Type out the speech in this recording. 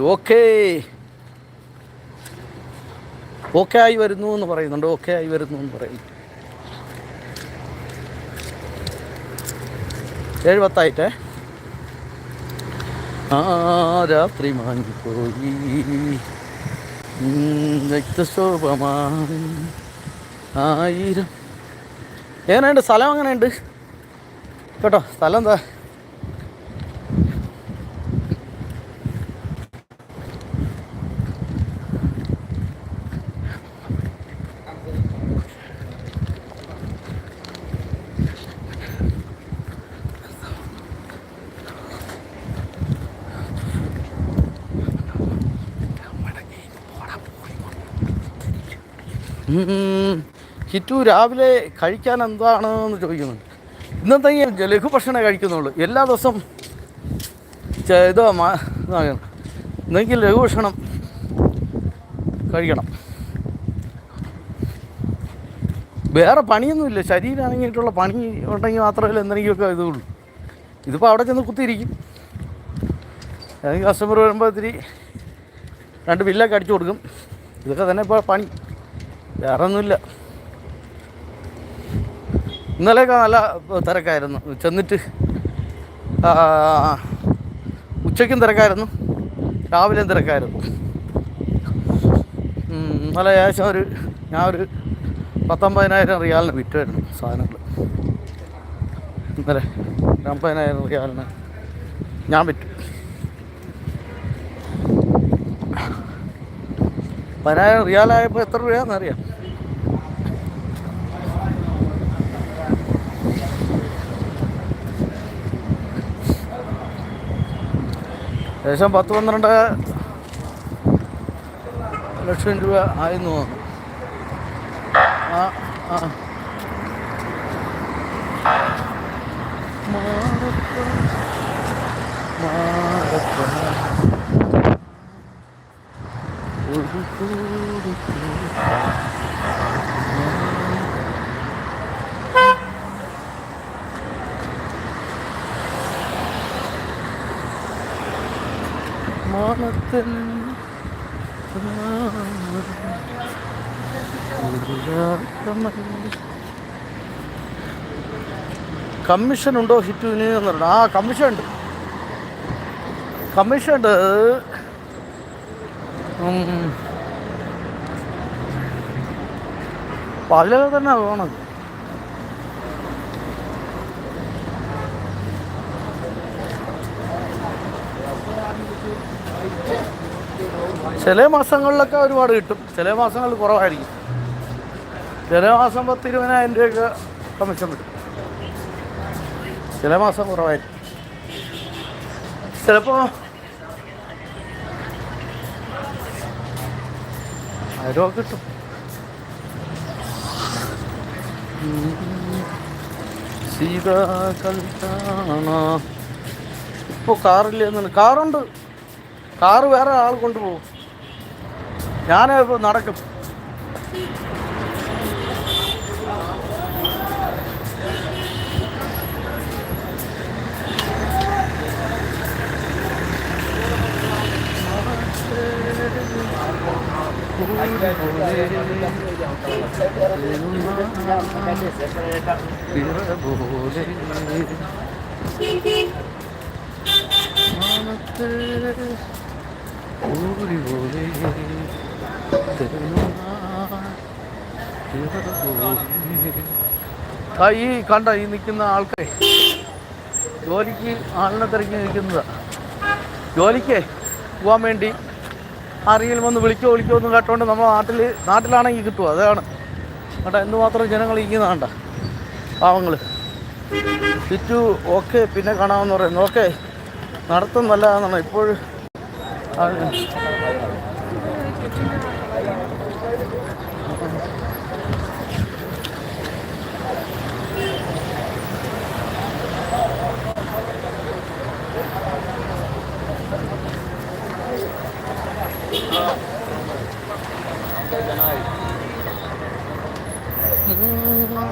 Okay okay ആയി വരുന്നു എന്ന് പറയുന്നുണ്ട്. ഓക്കെ ആയി വരുന്നു എന്ന് പറയുന്നു. ഏഴ് പത്തായിട്ടേ ആ രാത്രി മാങ്ങിപ്പോയി രക്തശോഭമാണ് ആയിരം. എങ്ങനെയുണ്ട്? സ്ഥലം എങ്ങനെയുണ്ട്? കേട്ടോ സ്ഥലം എന്താ? ഉം. ഹിറ്റു രാവിലെ കഴിക്കാൻ എന്താണ് എന്ന് ഇന്നത്തെ ഈ ലഘുഭക്ഷണേ കഴിക്കുന്നുള്ളൂ. എല്ലാ ദിവസവും ഇതോ ഇത് ലഘുഭക്ഷണം കഴിക്കണം. വേറെ പണിയൊന്നുമില്ല. ശരീരം അണങ്ങിയിട്ടുള്ള പണി ഉണ്ടെങ്കിൽ മാത്രമേ എന്തെങ്കിലുമൊക്കെ ഇതുള്ളൂ. ഇതിപ്പോൾ അവിടെ ചെന്ന് കുത്തിയിരിക്കും. അല്ലെങ്കിൽ കസ്റ്റമർ വരുമ്പോൾ ഇത്തിരി രണ്ട് ബില്ലൊക്കെ അടിച്ചു കൊടുക്കും. ഇതൊക്കെ തന്നെ ഇപ്പോൾ പണി. വേറെ ഒന്നുമില്ല ഇന്നലെയൊക്കെ നല്ല തിരക്കായിരുന്നു. ചെന്നിട്ട് ഉച്ചയ്ക്കും തിരക്കായിരുന്നു. രാവിലെയും തിരക്കായിരുന്നു. ഇന്നലെ ഏകദേശം ഒരു ഞാൻ ഒരു പത്തൊമ്പതിനായിരം റിയാലിന് വിറ്റുമായിരുന്നു സാധനങ്ങൾ. ഇന്നലെ അമ്പതിനായിരം റിയാലിന് ഞാൻ വിറ്റു. പതിനായിരം റിയാലായപ്പോൾ എത്ര രൂപയാണെന്നറിയാം ഏകദേശം പത്ത് പന്ത്രണ്ട് ലക്ഷം രൂപ ആയിരുന്നു. ആ ആ. മാറപ്പ, മാറപ്പ, കമ്മീഷൻ ഉണ്ടോ ഹിറ്റുവിന് എന്ന് പറഞ്ഞു ആ കമ്മീഷൻ ഉണ്ട് കമ്മീഷൻ ഉണ്ട് ഉം. അതിലൊക്കെ തന്നെ വേണം ചില മാസങ്ങളിലൊക്കെ ഒരുപാട് കിട്ടും. ചില മാസങ്ങളിൽ കുറവായിരിക്കും. ചില മാസം പത്ത് ഇരുപതിനായിരം രൂപയൊക്കെ കമ്മീഷൻ കിട്ടും. ചില മാസം കുറവായിരിക്കും. ചിലപ്പോൾ ആയിരം കിട്ടും. സീതാ കാറില്ല കാറില്ലെന്ന് കാറുണ്ട്. കാറ് വേറെ ആൾ കൊണ്ടുപോകും. ഞാൻ നടക്കും. ഈ കണ്ട ഈ നിൽക്കുന്ന ആൾക്കാരെ ജോലിക്ക് ആളിനെ തിരക്കി നിൽക്കുന്നതാ. ജോലിക്ക് പോകാൻ വേണ്ടി ആരെങ്കിലും വന്ന് വിളിക്കോ വിളിക്കോ എന്ന് കേട്ടോണ്ട് നമ്മുടെ നാട്ടിൽ നാട്ടിലാണെങ്കിൽ കിട്ടുമോ അതാണ്. കേട്ടോ എന്തുമാത്രം ജനങ്ങൾ ഇരിക്കുന്നതാണ്ട പാവങ്ങൾ ചുറ്റു ഓക്കെ പിന്നെ കാണാമെന്ന് പറയുന്നു. ഓക്കെ നടത്തം എന്നാണ് ഇപ്പോൾ ിന്റെ